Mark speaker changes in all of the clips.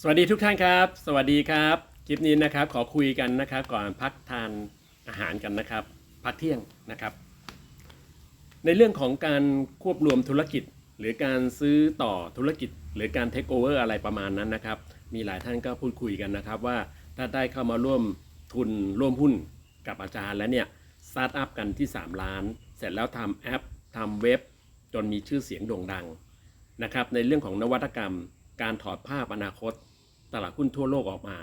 Speaker 1: สวัสดีทุกท่านครับ สวัสดีครับคลิปนี้นะครับขอคุยกันนะครับ ก่อนพักทานอาหารกันนะครับ พักเที่ยงนะครับ ในเรื่องของการควบรวมธุรกิจ หรือการซื้อต่อธุรกิจ หรือการเทคโอเวอร์อะไรประมาณนั้นนะครับ มีหลายท่านก็พูดคุยกันนะครับ ว่าถ้าได้เข้ามาร่วมทุนร่วมหุ้นกับอาจารย์แล้วเนี่ยสตาร์ทอัพกันที่ 3 ล้าน เสร็จแล้วทำแอปทำเว็บ จนมีชื่อเสียงโด่งดังนะครับ ในเรื่องของนวัตกรรม การถอดภาพอนาคต ตลาดหุ้นทั่วโลกออกมา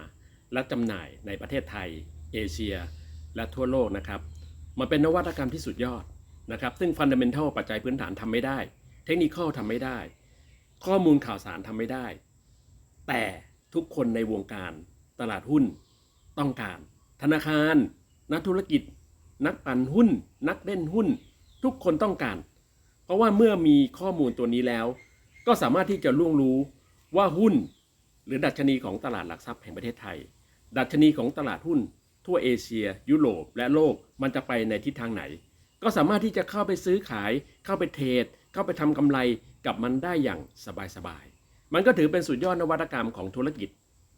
Speaker 1: และจำหน่ายในประเทศไทย เอเชีย และทั่วโลกนะครับมันเป็นนวัตกรรมที่สุดยอดนะครับซึ่งฟันเดเมนทัลปัจจัยพื้นฐานทำไม่ได้ เทคนิคทำไม่ได้ ข้อมูลข่าวสารทำไม่ได้ แต่ทุกคนในวงการตลาดหุ้นต้องการ ธนาคาร นักธุรกิจ นักปั่นหุ้น นักเล่นหุ้น ทุกคนต้องการ เพราะว่าเมื่อมีข้อมูลตัวนี้แล้ว ก็สามารถที่จะล่วงรู้ ว่าหุ้นหรือดัชนีของตลาดหลักทรัพย์แห่งประเทศไทย ดัชนีของตลาดหุ้น ทั่วเอเชีย ยุโรป และโลกมันจะไปในทิศทางไหน ก็สามารถที่จะเข้าไปซื้อขาย เข้าไปเทรดเข้าไปทำกำไรกับมันได้อย่างสบายๆมันก็ถือเป็นสุดยอดนวัตกรรมของธุรกิจ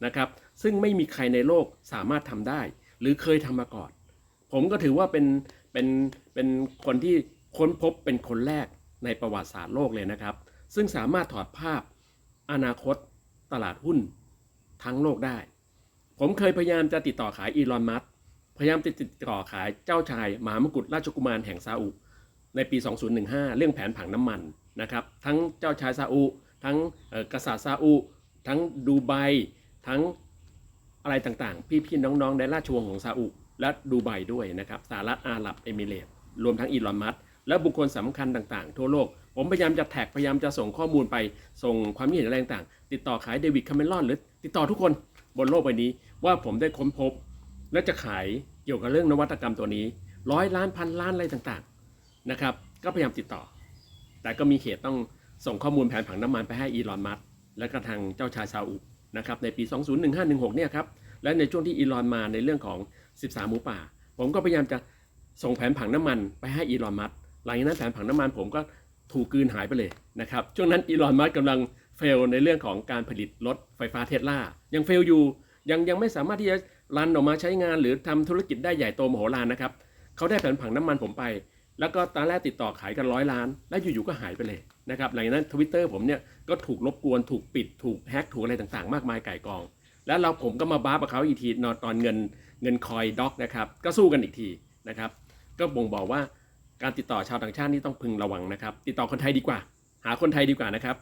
Speaker 1: นะครับ ซึ่งไม่มีใครในโลกสามารถทำได้ หรือเคยทำมาก่อน ผมก็ถือว่าเป็นเป็นเป็นคนที่ค้นพบเป็นคนแรกในประวัติศาสตร์โลกเลยนะครับ ซึ่งสามารถถอดภาพ อนาคตตลาดหุ้นทั้งโลกได้ ผมเคยพยายามจะติดต่อขายอีลอนมัสพยายามติดติดต่อขายเจ้าชายมหามกุฎราชกุมารแห่งซาอุในปี 2015 เรื่องแผนผังน้ำมันนะครับทั้งเจ้าชายซาอุ ทั้งกษัตริย์ซาอุ ทั้งดูไบทั้งอะไรต่างๆ พี่ๆน้องๆในราชวงศ์ของซาอุ และดูไบด้วยนะครับสหรัฐอาหรับเอมิเรตส์รวมทั้งอีลอนมัส์ และบุคคลสำคัญต่างๆ ทั่วโลก ผมพยายามจะแท็กพยายามจะส่งข้อมูลไป ส่งความคิดเห็นอะไรต่างๆ ติดต่อขายเดวิดคาเมรอนหรือติดต่อทุกคนบนโลกใบนี้ ว่าผมได้ค้นพบ และจะขายเกี่ยวกับเรื่องนวัตกรรมตัวนี้ร้อยล้านพันล้านอะไรต่างๆนะครับก็พยายามติดต่อ แต่ก็มีเหตุต้องส่งข้อมูลแผนผังน้ำมันไปให้อีลอนมัสและก็ทางเจ้าชายซาอุนะครับในปี 201516เนี่ยครับและในช่วงที่อีลอนมาในเรื่องของ 13 หมูป่า ผมก็พยายามจะส่งแผนผังน้ำมันไปให้อีลอนมัส หลังจากนั้นแผนผังน้ำมันผมก็ถูกกืนหายไปเลยนะครับช่วงนั้นอีลอนมัสก์กำลังเฟลในเรื่องของการผลิตรถไฟฟ้าเทสลายังเฟลอยู่ยังยังไม่สามารถที่จะรันออกมาใช้งานหรือทำธุรกิจได้ใหญ่โตมโหฬารนะครับเขาได้แผนผังน้ำมันผมไป แล้วก็ตอนแรกติดต่อขายกันร้อยล้าน แล้วอยู่ๆก็หายไปเลยนะครับหลังจากนั้นทวิตเตอร์ผมเนี่ยก็ถูกรบกวนถูกปิดถูกแฮ็กถูกอะไรต่างๆ มากมายไก่กอง แล้วเราผมก็มาบ้ากับเขาอีกทีนอนตอนเงินเงินคอยด็อกนะครับก็สู้กันอีกทีนะครับก็บ่งบอกว่า การติดต่อชาวต่างชาตินี่ต้องพึงระวังนะครับ ติดต่อคนไทยดีกว่า หาคนไทยดีกว่านะครับ